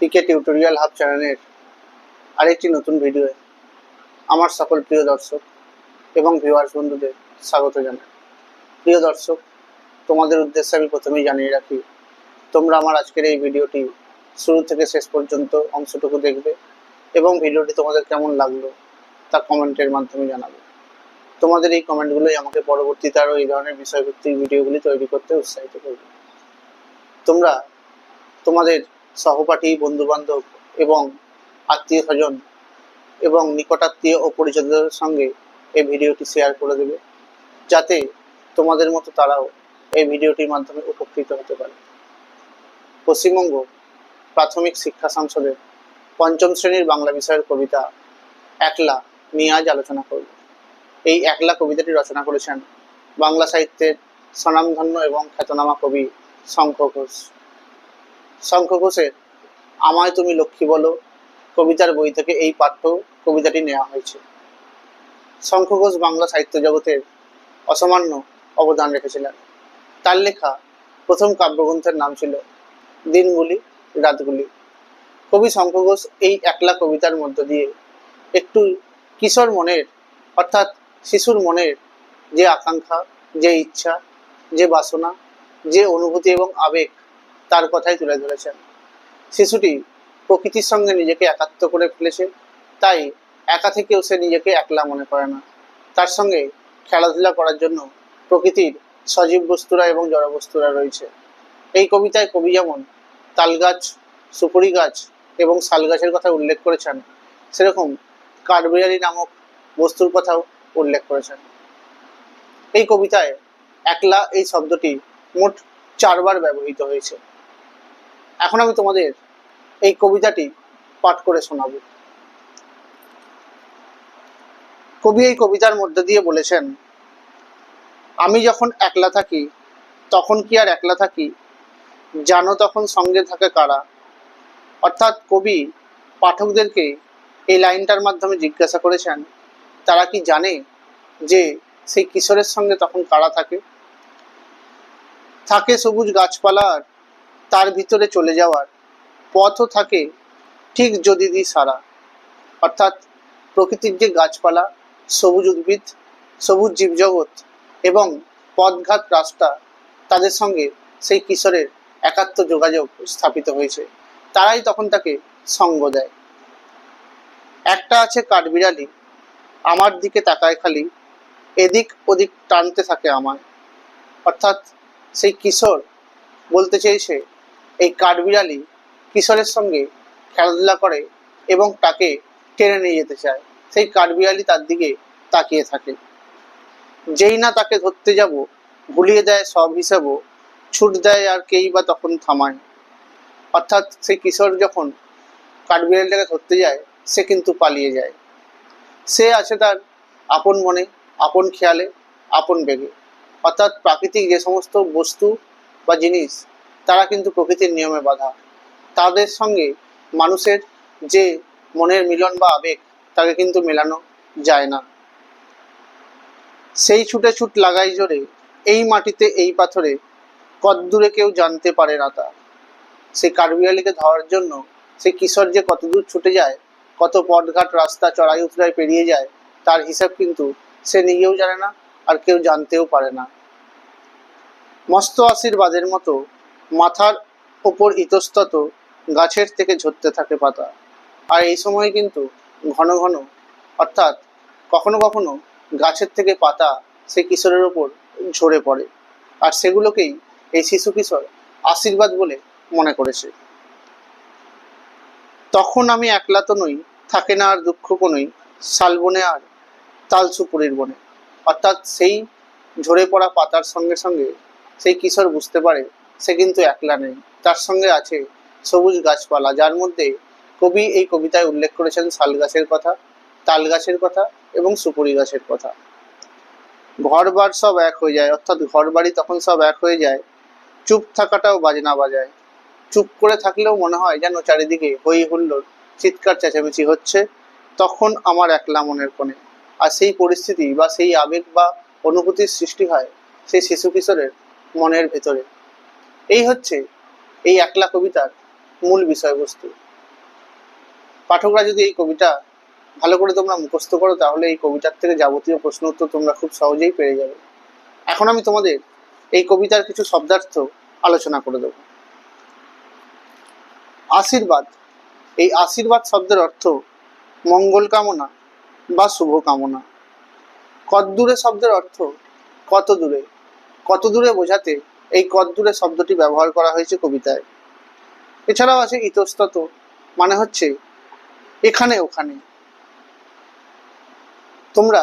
টিকে tutorial hub চ্যানেলের আরেকটি নতুন ভিডিওয়ে আমার সকল প্রিয় দর্শক এবং ভিউয়ার্স বন্ধুদের স্বাগত জানাই। প্রিয় দর্শক, তোমাদের উদ্দেশ্যে আমি প্রথমেই জানিয়ে রাখি তোমরা আমার আজকের এই ভিডিওটি শুরু থেকে শেষ পর্যন্ত অংশটুকু দেখবে এবং ভিডিওটি তোমাদের কেমন লাগল তা কমেন্টের মাধ্যমে জানাবে। তোমাদের এই কমেন্টগুলোই আমাকে পরবর্তীতে আরও এই ধরনের বিষয়ভিত্তিক ভিডিওগুলি তৈরি করতে উৎসাহিত করবে। তোমরা তোমাদের সহপাঠী, বন্ধুবান্ধব এবং আত্মীয় স্বজন এবং নিকটাত্মীয় ও পরিচিতদের সঙ্গে এই ভিডিওটি শেয়ার করে দেবে, যাতে তোমাদের মতো তারাও এই ভিডিওটির মাধ্যমে উপকৃত হতে পারে। পশ্চিমবঙ্গ প্রাথমিক শিক্ষা সংসদের পঞ্চম শ্রেণির বাংলা বিষয়ের কবিতা একলা নিয়ে আজ আলোচনা করব। এই একলা কবিতাটি রচনা করেছেন বাংলা সাহিত্যের স্বনামধন্য এবং খ্যাতনামা কবি শঙ্খ ঘোষ। শঙ্খ ঘোষের আমায় তুমি লক্ষ্মী বলো কবিতার বই থেকে এই পাঠ্য কবিতাটি নেওয়া হয়েছে। শঙ্খ ঘোষ বাংলা সাহিত্য জগতের অসামান্য অবদান রেখেছিলেন। তার লেখা প্রথম কাব্যগ্রন্থের নাম ছিল দিনগুলি, রাতগুলি। কবি শঙ্খ ঘোষ এই একলা কবিতার মধ্য দিয়ে একটু কিশোর মনের, অর্থাৎ শিশুর মনের যে আকাঙ্ক্ষা, যে ইচ্ছা, যে বাসনা, যে অনুভূতি এবং আবেগ, তার কথাই তুলে ধরেছেন। শিশুটি প্রকৃতির সঙ্গে নিজেকে একাত্ম করে ফেলেছে, তাই একা থেকেও সে নিজেকে একলা মনে করে না। তার সঙ্গে খেলাধুলা করার জন্য প্রকৃতির সজীব বস্তুরা এবং জড় বস্তুরা রয়েছে। এই কবিতায় কবি যেমন তাল গাছ সুপুরি গাছ এবং শাল গাছের কথা উল্লেখ করেছেন, সেরকম কাঠবিড়ালি নামক বস্তুর কথাও উল্লেখ করেছেন। এই কবিতায় একলা এই শব্দটি মোট চারবার ব্যবহৃত হয়েছে। এখন আমি তোমাদের এই কবিতাটি পাঠ করে শোনাব। কবি এই কবিতার মধ্যে দিয়ে বলেছেন, আমি যখন একলা থাকি, তখন কি আর একলা থাকি? জানো তখন সঙ্গে থাকে কারা? অর্থাৎ কবি পাঠকদেরকে এই লাইনটার মাধ্যমে জিজ্ঞাসা করেছেন, তারা কি জানে যে সেই কিশোরের সঙ্গে তখন কারা থাকে? থাকে সবুজ গাছপালার তার ভিতরে চলে যাওয়ার পথও থাকে ঠিক যদি দি সারা। অর্থাৎ প্রকৃতির যে গাছপালা, সবুজ উদ্ভিদ, সবুজ জীবজগৎ এবং পথঘাট রাস্তা তাদের সঙ্গে সেই কিশোরের একাত্ম যোগাযোগ স্থাপিত হয়েছে। তারাই তখন তাকে সঙ্গ দেয়। একটা আছে কাঠবিড়ালি। আমার দিকে তাকায় খালি। এদিক ওদিক টানতে থাকে আমায়। অর্থাৎ সেই কিশোর, বলতে চেয়েছে এই কাঠবিড়ালি কিশোরের সঙ্গে খেলাধুলা করে এবং তাকে টেনে নিয়ে যেতে চায়। সেই কাঠবিড়ালি তার দিকে তাকিয়ে থাকে। যেই না তাকে ধরতে যাব, ভুলিয়ে দেয় সব হিসাবও ছুট দেয় আর কেই বা তখন থামায়। অর্থাৎ সেই কিশোর যখন কাঠবিড়ালিটাকে ধরতে যায়, সে কিন্তু পালিয়ে যায়। সে আছে তার আপন মনে, আপন খেয়ালে, আপন বেগে। অর্থাৎ প্রাকৃতিক যে সমস্ত বস্তু বা জিনিস, তারা কিন্তু প্রকৃতির নিয়মে বাধা। তাদের সঙ্গে মানুষের যে মনের মিলন বা আবেগ, তাকে কিন্তু মেলানো যায় না। সেই ছুটে ছুট লাগাই জোরে এই মাটিতে, এই পাথরে কতদূরে কেউ জানতে পারে না তা। সেই কাঠবিড়ালিকে ধরার জন্য সেই কিশোর যে কতদূর ছুটে যায়, কত পথঘাট রাস্তা চড়াই উতরাই পেরিয়ে যায়, তার হিসাব কিন্তু সে নিজেও জানে না আর কেউ জানতেও পারে না। মস্ত আশীর্বাদের মতো মাথার ওপর ইতস্তত গাছের থেকে ঝরতে থাকে পাতা। আর এই সময় কিন্তু ঘন ঘন, অর্থাৎ কখনো কখনো গাছের থেকে পাতা সে কিশোরের ওপর ঝরে পড়ে। আর সেগুলোকেই এই শিশু কিশোর আশীর্বাদ বলে মনে করেছে। তখন আমি একলা তো নই, থাকে না আর দুঃখ কোনই শালবনে আর তাল সুপুরির বনে। অর্থাৎ সেই ঝরে পড়া পাতার সঙ্গে সঙ্গে সেই কিশোর বুঝতে পারে, সে কিন্তু একলা নেই। তার সঙ্গে আছে সবুজ গাছপালা, যার মধ্যে কবি এই কবিতায় উল্লেখ করেছেন শাল গাছের কথা, তাল গাছের কথা এবং সুপুরি গাছের কথা। ঘর বার সব এক হয়ে যায়, অর্থাৎ ঘর বাড়ি তখন সব এক হয়ে যায়। চুপ থাকাটাও বাজনা বাজায়। চুপ করে থাকলেও মনে হয় যেন চারিদিকে হই হুল্লোড়, চিৎকার চেঁচামেচি হচ্ছে, তখন আমার একলা মনের কোণে। আর সেই পরিস্থিতি বা সেই আবেগ বা অনুভূতির সৃষ্টি হয় সেই শিশু কিশোরের মনের ভেতরে। এই হচ্ছে এই একলা কবিতার মূল বিষয়বস্তু। পাঠকরা যদি এই কবিতা ভালো করে তোমরা মুখস্থ করো, তাহলে এই কবিতার থেকে যাবতীয় প্রশ্ন উত্তর তোমরা খুব সহজেই পেয়ে যাবে। এখন আমি তোমাদের এই কবিতার কিছু শব্দার্থ আলোচনা করে দেব। আশীর্বাদ। এই আশীর্বাদ শব্দের অর্থ মঙ্গল কামনা বা শুভ কামনা। কত দূরে শব্দের অর্থ কত দূরে কত দূরে বোঝাতে এই কত দূরে শব্দটি ব্যবহার করা হয়েছে কবিতায়? এছাড়াও আছে ইতস্তত মানে হচ্ছে এখানে ওখানে। তোমরা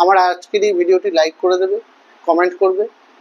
আমার আজকের এই ভিডিওটি লাইক করে দেবে কমেন্ট করবে।